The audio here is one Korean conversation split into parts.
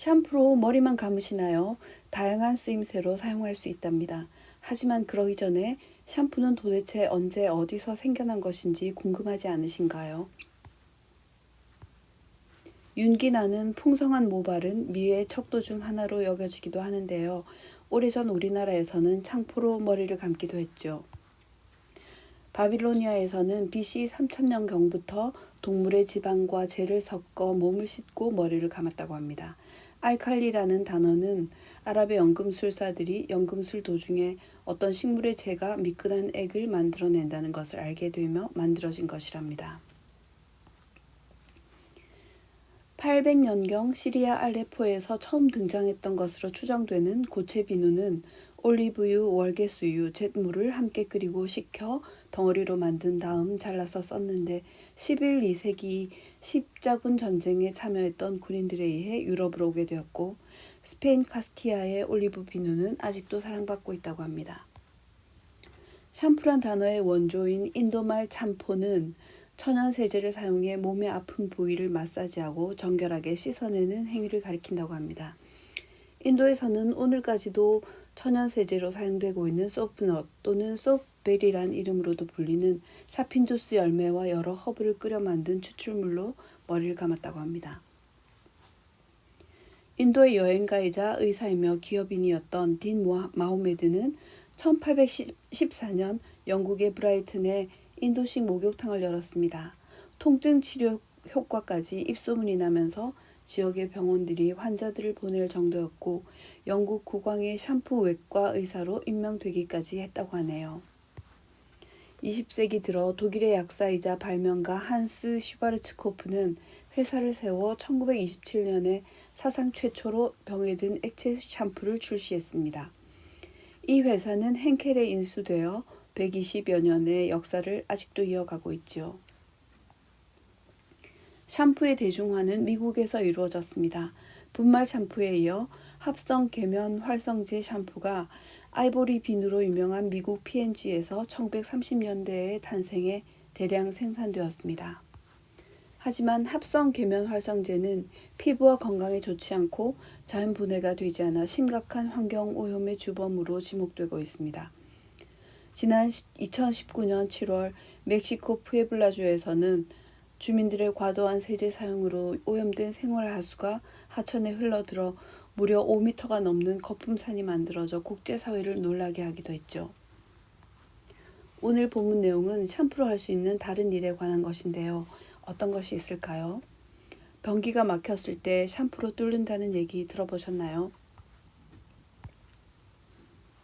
샴푸로 머리만 감으시나요? 다양한 쓰임새로 사용할 수 있답니다. 하지만 그러기 전에 샴푸는 도대체 언제 어디서 생겨난 것인지 궁금하지 않으신가요? 윤기 나는 풍성한 모발은 미의 척도 중 하나로 여겨지기도 하는데요. 오래전 우리나라에서는 창포로 머리를 감기도 했죠. 바빌로니아에서는 BC 3000년경부터 동물의 지방과 재를 섞어 몸을 씻고 머리를 감았다고 합니다. 알칼리라는 단어는 아랍의 연금술사들이 연금술 도중에 어떤 식물의 재가 미끈한 액을 만들어낸다는 것을 알게 되며 만들어진 것이랍니다. 800년경 시리아 알레포에서 처음 등장했던 것으로 추정되는 고체 비누는 올리브유, 월계수유, 잿물을 함께 끓이고 식혀 덩어리로 만든 다음 잘라서 썼는데 11, 2세기 십자군 전쟁에 참여했던 군인들에 의해 유럽으로 오게 되었고 스페인 카스티아의 올리브 비누는 아직도 사랑받고 있다고 합니다. 샴푸란 단어의 원조인 인도말 참포는 천연 세제를 사용해 몸의 아픈 부위를 마사지하고 정결하게 씻어내는 행위를 가리킨다고 합니다. 인도에서는 오늘까지도 천연 세제로 사용되고 있는 소프넛 또는 소프베리란 이름으로도 불리는 사핀두스 열매와 여러 허브를 끓여 만든 추출물로 머리를 감았다고 합니다. 인도의 여행가이자 의사이며 기업인이었던 딘 마호메드는 1814년 영국의 브라이튼에 인도식 목욕탕을 열었습니다. 통증 치료 효과까지 입소문이 나면서 지역의 병원들이 환자들을 보낼 정도였고 영국 국왕의 샴푸 외과 의사로 임명되기까지 했다고 하네요. 20세기 들어 독일의 약사이자 발명가 한스 슈바르츠코프는 회사를 세워 1927년에 사상 최초로 병에 든 액체 샴푸를 출시했습니다. 이 회사는 henkel에 인수되어 120여 년의 역사를 아직도 이어가고 있죠. 샴푸의 대중화는 미국에서 이루어졌습니다. 분말 샴푸에 이어 합성 계면 활성제 샴푸가 아이보리 빈으로 유명한 미국 P&G에서 1930년대에 탄생해 대량 생산되었습니다. 하지만 합성 계면 활성제는 피부와 건강에 좋지 않고 자연 분해가 되지 않아 심각한 환경 오염의 주범으로 지목되고 있습니다. 지난 2019년 7월 멕시코 푸에블라주에서는 주민들의 과도한 세제 사용으로 오염된 생활하수가 하천에 흘러들어 무려 5미터가 넘는 거품산이 만들어져 국제사회를 놀라게 하기도 했죠. 오늘 본문 내용은 샴푸로 할 수 있는 다른 일에 관한 것인데요. 어떤 것이 있을까요? 변기가 막혔을 때 샴푸로 뚫는다는 얘기 들어보셨나요?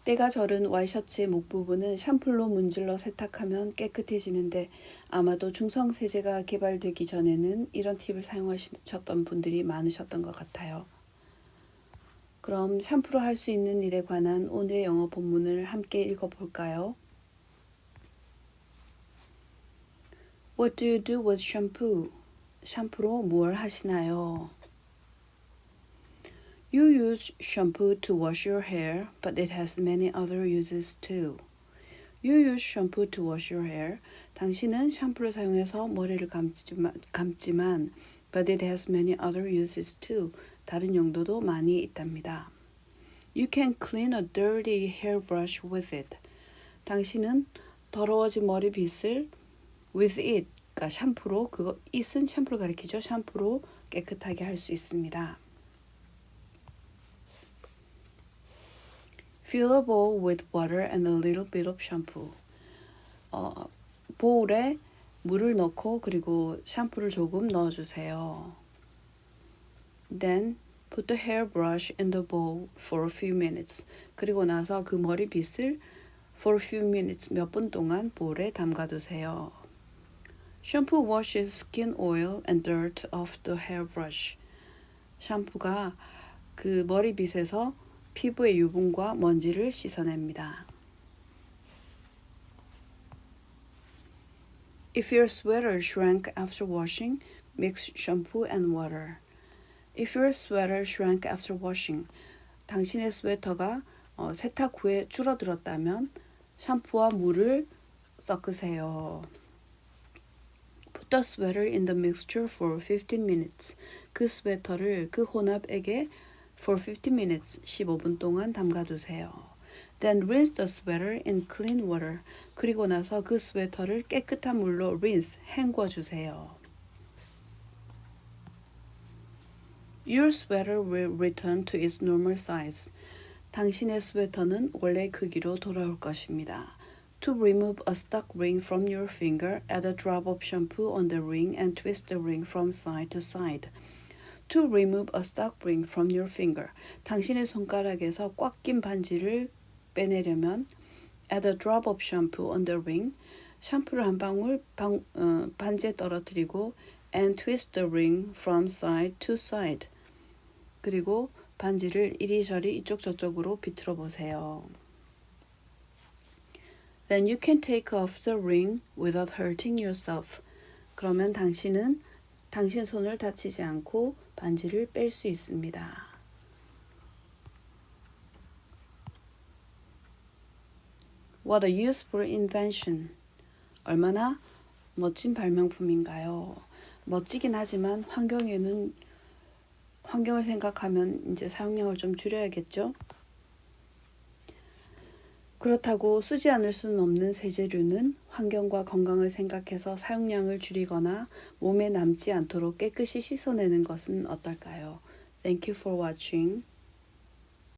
때가 절은 와이셔츠의 목 부분은 샴푸로 문질러 세탁하면 깨끗해지는데 아마도 중성 세제가 개발되기 전에는 이런 팁을 사용하셨던 분들이 많으셨던 것 같아요. 그럼 샴푸로 할 수 있는 일에 관한 오늘의 영어 본문을 함께 읽어볼까요? What do you do with shampoo? 샴푸로 무엇 하시나요? You use shampoo to wash your hair, but it has many other uses too. You use shampoo to wash your hair. 당신은 샴푸를 사용해서 머리를 감지만, 감지만 but it has many other uses too. 다른 용도도 많이 있답니다. You can clean a dirty hairbrush with it. 당신은 더러워진 머리빗을 with it, 그러니까 샴푸로 그거 it은 샴푸를 가리키죠. 샴푸로 깨끗하게 할 수 있습니다. Fill a bowl with water and a little bit of shampoo. 어, 보울에 물을 넣고 그리고 샴푸를 조금 넣어주세요. Then put the hairbrush in the bowl for a few minutes. 그리고 나서 그 머리빗을 for a few minutes 몇 분 동안 볼에 담가두세요. Shampoo washes skin oil and dirt off the hairbrush. 샴푸가 그 머리빗에서 피부의 유분과 먼지를 씻어냅니다. If your sweater shrank after washing, mix shampoo and water. If your sweater shrank after washing, 당신의 스웨터가 어, 세탁 후에 줄어들었다면 샴푸와 물을 섞으세요. Put the sweater in the mixture for 15 minutes. 그 스웨터를 그 혼합액에 for 50 minutes 15분 동안 담가두세요. Then rinse the sweater in clean water. 그리고 나서 그 스웨터를 깨끗한 물로 rinse 헹궈 주세요. Your sweater will return to its normal size. 당신의 스웨터는 원래 크기로 돌아올 것입니다. To remove a stuck ring from your finger, add a drop of shampoo on the ring and twist the ring from side to side. To remove a stuck ring from your finger. 당신의 손가락에서 꽉 낀 반지를 빼내려면 add a drop of shampoo on the ring. 샴푸를 한 방울 방, 어, 반지에 떨어뜨리고 and twist the ring from side to side. 그리고 반지를 이리저리 이쪽 저쪽으로 비틀어 보세요. Then you can take off the ring without hurting yourself. 그러면 당신은 당신 손을 다치지 않고 반지를 뺄 수 있습니다. What a useful invention. 얼마나 멋진 발명품인가요? 멋지긴 하지만 환경에는 환경을 생각하면 이제 사용량을 좀 줄여야겠죠? 그렇다고 쓰지 않을 수는 없는 세제류는 환경과 건강을 생각해서 사용량을 줄이거나 몸에 남지 않도록 깨끗이 씻어내는 것은 어떨까요? Thank you for watching.